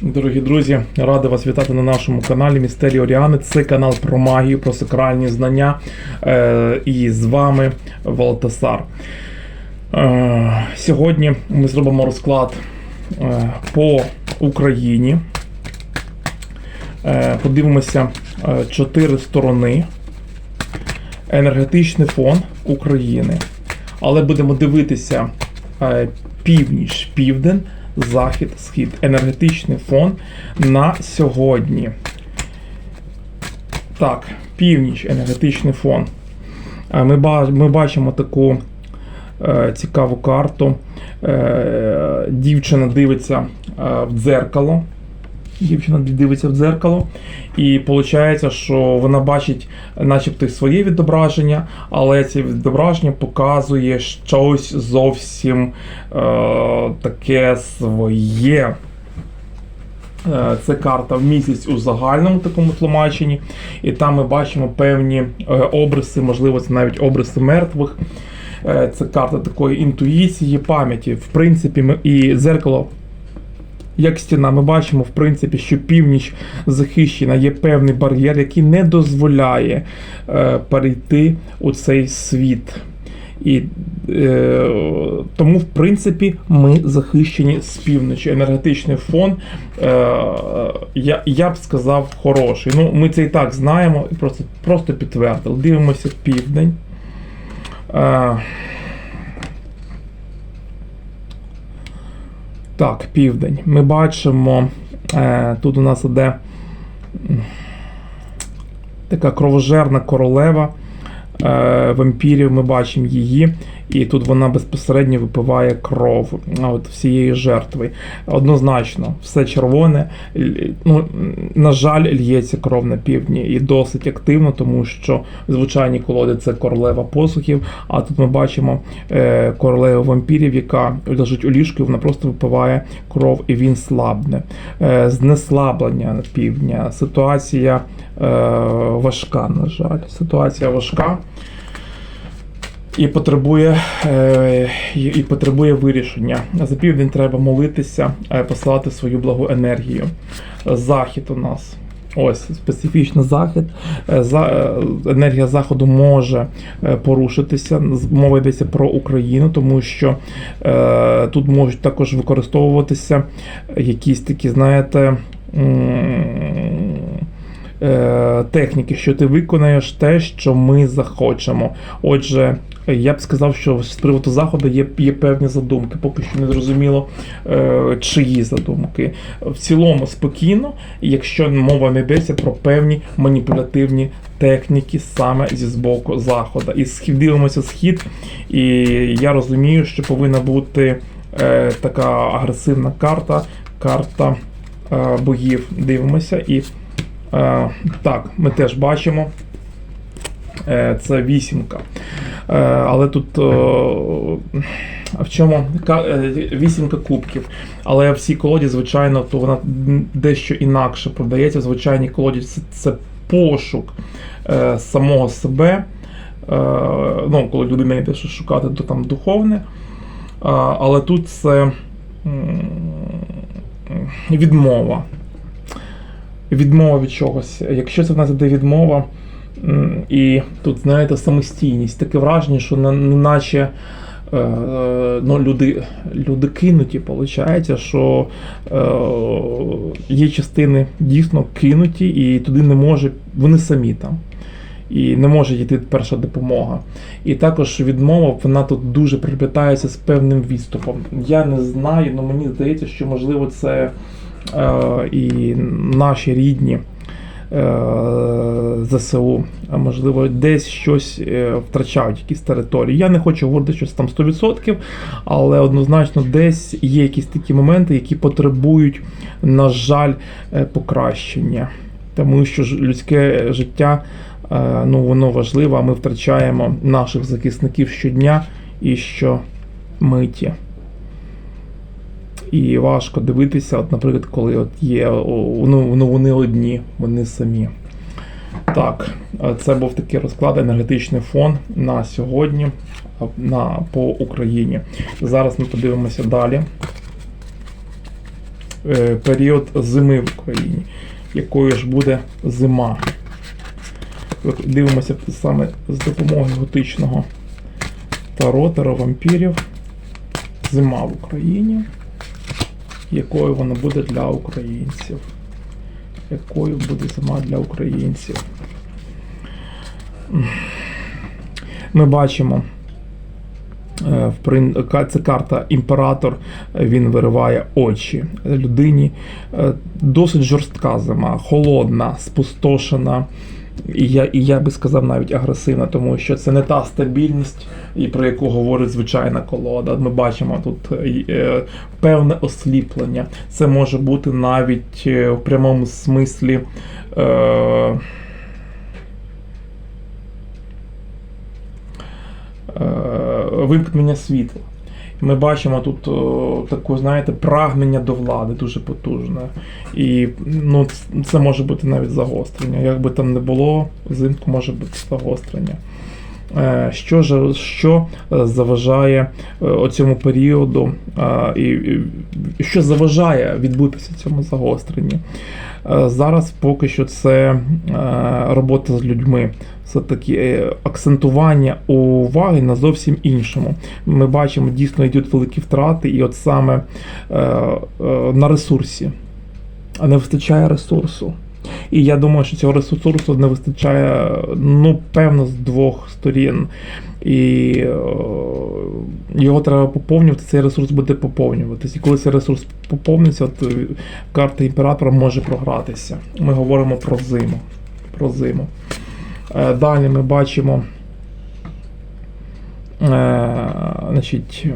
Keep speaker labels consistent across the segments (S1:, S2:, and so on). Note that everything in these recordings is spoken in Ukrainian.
S1: Дорогі друзі, радий вас вітати на нашому каналі Містері Оріани. Це канал про магію, про сакральні знання. Е, і з вами Валтасар. Е, сьогодні ми зробимо розклад е, по Україні. Подивимося чотири сторони. Енергетичний фон України. Але будемо дивитися північ, південь, захід, схід. Енергетичний фон на сьогодні. Так, північ, енергетичний фон. Е, Ми, бачимо таку е, цікаву карту. Е, дівчина дивиться в дзеркало. Дівчина дивиться в дзеркало, і виходить, що вона бачить, начебто, своє відображення, але це відображення показує щось зовсім е, таке своє. Е, Це карта в місяць у загальному такому тлумаченні, і там ми бачимо певні е, обриси, можливо, це навіть обриси мертвих. Е, Це карта такої інтуїції, пам'яті. В принципі, і зеркало як стіна, ми бачимо, в принципі, що північ захищена, є певний бар'єр, який не дозволяє е, перейти у цей світ. І е, тому, в принципі, ми захищені з півночі. Енергетичний фон, е, я, я б сказав, хороший. Ну, ми це і так знаємо, і просто, просто підтвердили. Дивимося південь. Е, Так, південь. Ми бачимо, е, тут у нас іде така кровожерна королева вампірів. Ми бачимо її, і тут вона безпосередньо випиває кров от, всієї жертви. Однозначно, все червоне. Ну, на жаль, лється кров на півдні і досить активно, тому що звичайні колоди це королева посухів. А тут ми бачимо е, королеву вампірів, яка лежить у ліжку, і вона просто випиває кров і він слабне. Е, знеслаблення півдня. Ситуація е, важка, на жаль. Ситуація важка. І потребує, е, і, потребує вирішення. За південь треба молитися, е, посилати свою благу енергію. Захід у нас. Ось специфічно захід. Е, За, е, енергія заходу може е, порушитися. Мова йдеться про Україну, тому що е, тут можуть також використовуватися якісь такі, знаєте. Е, Техніки, що ти виконаєш те, що ми захочемо. Отже, я б сказав, що з приводу заходу є, є певні задумки, поки що не зрозуміло, е, чиї задумки. В цілому спокійно, якщо мова не йдеться про певні маніпулятивні техніки саме зі збоку заходу. І дивимося схід, і я розумію, що повинна бути е, така агресивна карта, карта е, богів. Дивимося і. Е, так, ми теж бачимо. Е, це вісімка. Е, але тут. в чому вісімка кубків. Але в цій колоді, звичайно, то вона дещо інакше продається. В звичайній колоді це, пошук самого себе. Ну, коли людина йде щось шукати, то там духовне. Але тут це відмова відмова від чогось. Якщо це в нас іде відмова, і тут, знаєте, самостійність, таке враження, що на, наче е, ну, люди, люди кинуті, виходить, що е, є частини дійсно кинуті, і туди не може, вони самі там. І не може йти перша допомога. І також відмова, вона тут дуже приплітається з певним відступом. Я не знаю, але мені здається, що можливо це і наші рідні е, ЗСУ, можливо, десь щось е, втрачають, якісь території. Я не хочу говорити, що це там 100%, але однозначно десь є якісь такі моменти, які потребують, на жаль, е, покращення. Тому що людське життя е, ну, воно важливе, а ми втрачаємо наших захисників щодня і щомиті. І важко дивитися, от, наприклад, коли от є ну, ну, вони одні, вони самі. Так, це був такий розклад енергетичний фон на сьогодні на, по Україні. Зараз ми подивимося далі. е, період зими в Україні. Якою ж буде зима? Дивимося саме з допомогою готичного таро, таро вампірів. Зима в Україні. Якою вона буде для українців? Якою буде зима для українців? Ми бачимо. е, Це карта імператор, він вириває очі людині. Е, Досить жорстка зима, холодна, спустошена. І я, і я би сказав навіть агресивна, тому що це не та стабільність, і про яку говорить звичайна колода. Ми бачимо тут е, е, певне осліплення. Це може бути навіть е, в прямому смислі. Е, вимкнення світла. Ми бачимо тут о, таку, знаєте, прагнення до влади дуже потужне. І ну, це може бути навіть загострення. Як би там не було, взимку може бути загострення. Е, Що ж що е, заважає е, оцьому періоду, і, що заважає відбутися цьому загостренні? Е, Зараз поки що це робота з людьми. Все-таки е, акцентування уваги на зовсім іншому. Ми бачимо, дійсно йдуть великі втрати, і от саме на ресурсі. А не вистачає ресурсу. І я думаю, що цього ресурсу не вистачає, ну, певно, з двох сторін. І е, його треба поповнювати, цей ресурс буде поповнюватися. І коли цей ресурс поповниться, от е, карта імператора може програтися. Ми говоримо про зиму. Про зиму. Е, Далі ми бачимо. Значить,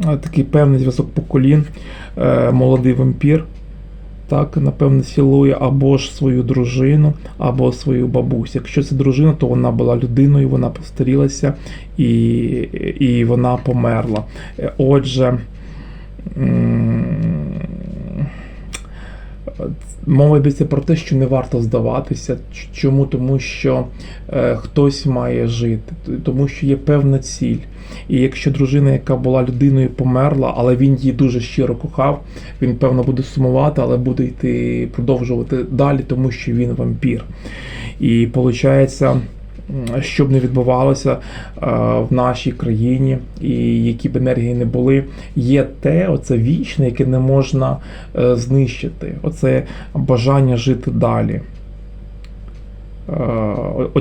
S1: такий певний зв'язок поколін, молодий вампір. Так, напевно, цілує або ж свою дружину, або свою бабусю. Якщо це дружина, то вона була людиною, вона постарілася і, і вона померла. Е, Отже, мова йдеться про те, що не варто здаватися. Чому? Тому що е, хтось має жити, тому що є певна ціль. І якщо дружина, яка була людиною, померла, але він її дуже щиро кохав, він певно буде сумувати, але буде йти продовжувати далі, тому що він вампір. І виходить, що б не відбувалося е, в нашій країні, і які б енергії не були, є те, оце вічне, яке не можна е, знищити. Оце бажання жити далі. Е,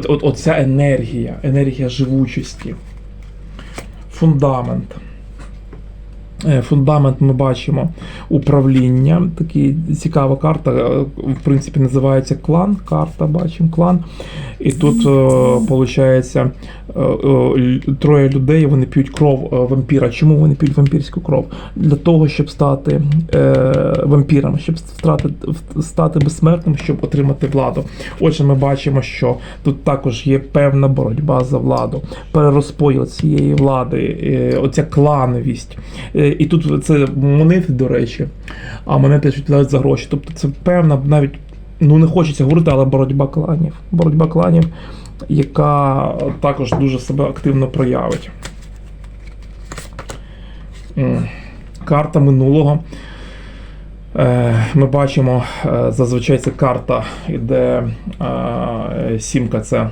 S1: оця енергія, енергія живучості. Фундамент. Е, Фундамент ми бачимо управління. Такі цікава карта. е, В принципі, називається клан. Карта бачимо клан. І тут виходить троє людей, вони п'ють кров е, вампіра. Чому вони п'ють вампірську кров? Для того, щоб стати е, вампіром, щоб стати, безсмертним, щоб отримати владу. Отже, ми бачимо, що тут також є певна боротьба за владу, перерозподіл цієї влади, е, оця клановість. І тут це монети, до речі, а монети ж відповідають за гроші. Тобто це певна навіть. Ну, не хочеться говорити, але боротьба кланів. Боротьба кланів, яка також дуже себе активно проявить. Карта минулого. Е, Ми бачимо, е, зазвичай це карта, де е, сімка це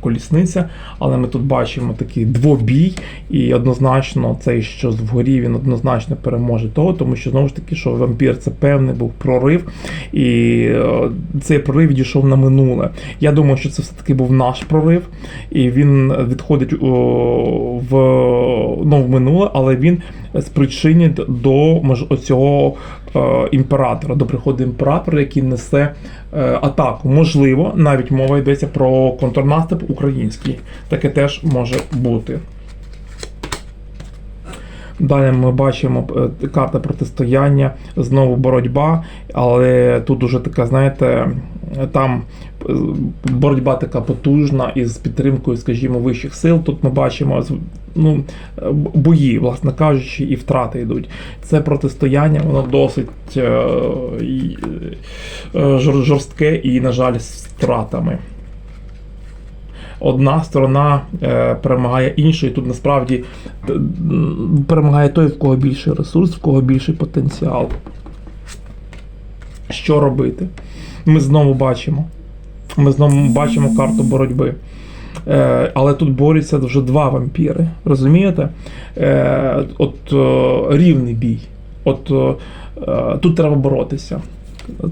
S1: колісниця, але ми тут бачимо такий двобій, і однозначно цей, що вгорі, він однозначно переможе того, тому що знову ж таки, що вампір це певний був прорив, і е, цей прорив відійшов на минуле. Я думаю, що це все-таки був наш прорив, і він відходить о, в, ну, в минуле, але він спричинить до оцього е, імператора, до приходу імператора, який несе е, атаку. Можливо, навіть мова йдеться про контрнаступ український. Таке теж може бути. Далі ми бачимо е, карта протистояння, знову боротьба, але тут уже така, знаєте, там е, боротьба така потужна із підтримкою, скажімо, вищих сил. Тут ми бачимо ну, бої, власне кажучи, і втрати йдуть. Це протистояння, воно досить е, е, жорстке і, на жаль, з втратами. одна сторона е, перемагає іншу, і тут насправді перемагає той, в кого більший ресурс, в кого більший потенціал. Що робити? Ми знову бачимо. Ми знову бачимо карту боротьби. Е, але тут борються вже два вампіри. Розумієте? Е, от е, рівний бій. От тут треба боротися.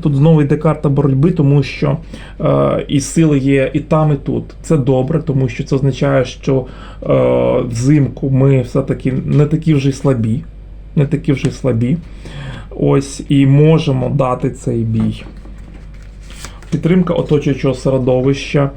S1: Тут знову йде карта боротьби, тому що е, і сили є і там, і тут. Це добре, тому що це означає, що е, взимку ми все-таки не такі вже й слабі. Не такі вже й слабі. Ось і можемо дати цей бій. Підтримка оточуючого середовища е,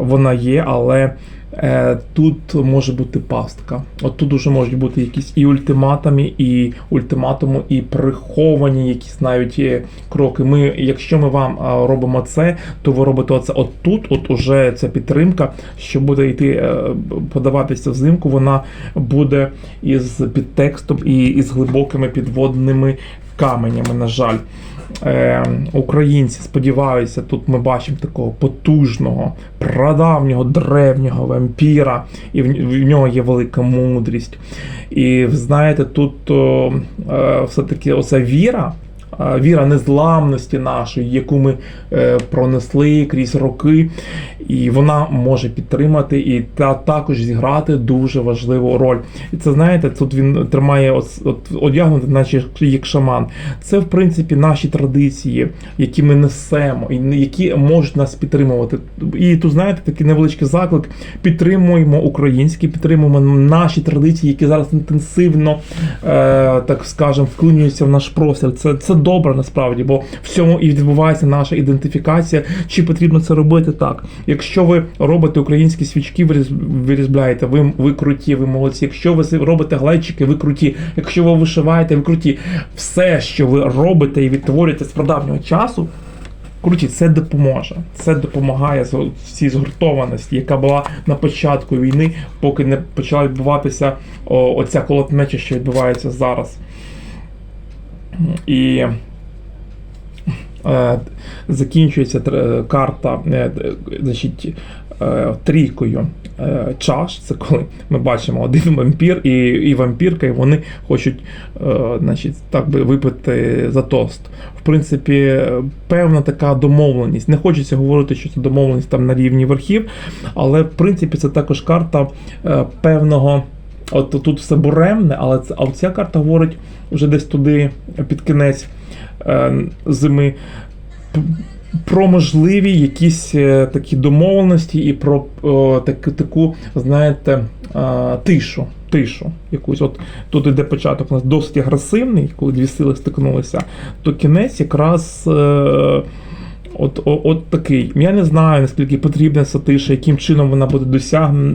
S1: вона є, але е, тут може бути пастка. От тут уже можуть бути якісь і ультиматуми, і ультиматуми, і приховані якісь навіть е, кроки. Ми, якщо ми вам робимо це, то ви робите оце. От тут, от уже ця підтримка, що буде йти подаватися взимку, вона буде із підтекстом і із глибокими підводними каменями, на жаль. Е, українці сподіваються, тут ми бачимо такого потужного, прадавнього, древнього вампіра, і в, нього є велика мудрість. І знаєте, тут е, все-таки оця віра. е, Віра незламності нашої, яку ми пронесли крізь роки, і вона може підтримати і та також зіграти дуже важливу роль. І це знаєте, тут він тримає от, от, одягнути, наче як шаман. Це в принципі наші традиції, які ми несемо, і які можуть нас підтримувати. І тут знаєте, такий невеличкий заклик: підтримуємо українське, підтримуємо наші традиції, які зараз інтенсивно, е, так скажемо, вклинюються в наш простір. Це, це добре насправді, бо в цьому і відбувається наша ідентифікація. Чи потрібно це робити так? Якщо ви робите українські свічки, виріз- вирізбляєте, ви, ви круті, ви молодці. Якщо ви робите глечики, ви круті. Якщо ви вишиваєте, ви круті. Все, що ви робите і відтворюєте з прадавнього часу. Круті, це допоможе. Це допомагає цій згуртованості, яка була на початку війни, поки не почала відбуватися о, оця колотнеча, що відбувається зараз. І закінчується карта е, значить, е, трійкою е, чаш. Це коли ми бачимо один вампір і, і вампірка, і вони хочуть е, значить, так би випити за тост. В принципі, е, певна така домовленість. Не хочеться говорити, що це домовленість там на рівні верхів, але в принципі це також карта е, певного. От тут все буремне, але це, а ця карта говорить вже десь туди під кінець е, зими про можливі якісь е, такі домовленості і про о, таку, таку, знаєте, е, тишу. Тишу якусь. От тут іде початок у нас досить агресивний, коли дві сили стикнулися, то кінець якраз. Е, От, о- от такий. Я не знаю, наскільки потрібна ця тиша, яким чином вона буде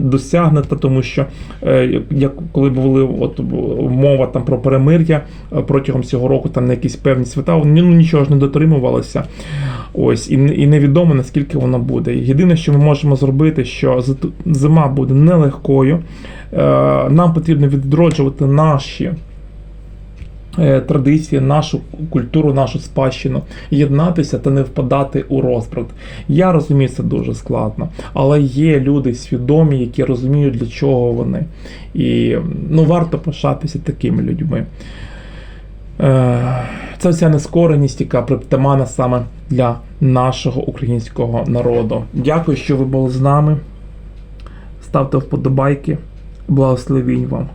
S1: досягнута, тому що е, як коли були от мова там про перемир'я е, протягом цього року, там на якісь певні свята, ну, нічого ж не дотримувалося. Ось, і, і невідомо наскільки воно буде. Єдине, що ми можемо зробити, що зима буде нелегкою. Е, нам потрібно відроджувати наші традиції, нашу культуру, нашу спадщину, єднатися та не впадати у розбрат. Я розумію, це дуже складно, але є люди свідомі, які розуміють, для чого вони. І ну, варто пишатися такими людьми. Е, Це вся нескореність, яка притаманна саме для нашого українського народу. Дякую, що ви були з нами. Ставте вподобайки. Благословінь вам.